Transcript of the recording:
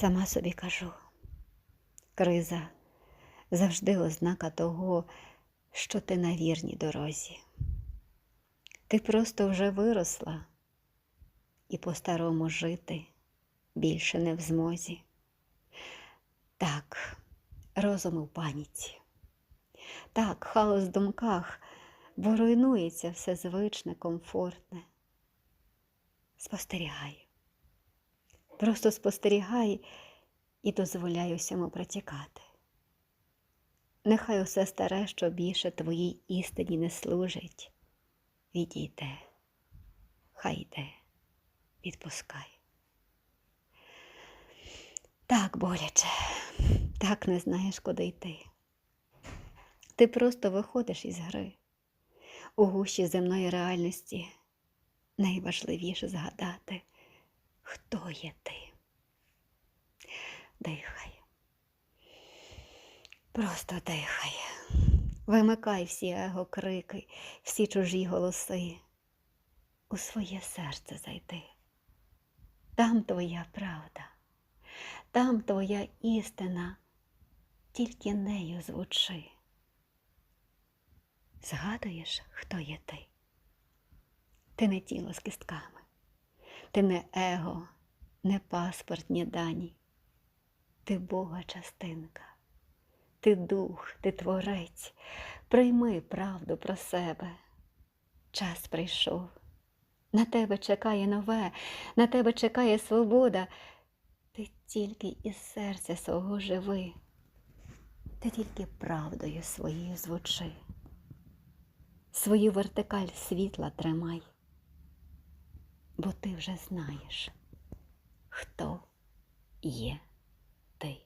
Сама собі кажу, криза завжди ознака того, що ти на вірній дорозі. Ти просто вже виросла і по-старому жити більше не в змозі. Так, розум у паніці. Так, хаос в думках, бо руйнується все звичне, комфортне. Спостерігай. Просто спостерігай і дозволяй усьому протікати. Нехай усе старе, що більше твоїй істині не служить, відійде, хай йде, відпускай. Так боляче, так не знаєш, куди йти. Ти просто виходиш із гри. У гущі земної реальності найважливіше згадати, хто є ти. Дихай. Просто дихай. Вимикай всі его крики, всі чужі голоси. У своє серце зайди. Там твоя правда, там твоя істина, тільки нею звучи. Згадуєш, хто є ти? Ти не тіло з кістками, ти не его, не паспортні дані, ти Бога частинка, ти дух, ти творець, прийми правду про себе. Час прийшов. На тебе чекає нове, на тебе чекає свобода. Ти тільки із серця свого живи, ти тільки правдою своєю звучи. Свою вертикаль світла тримай, бо ти вже знаєш, хто є ти.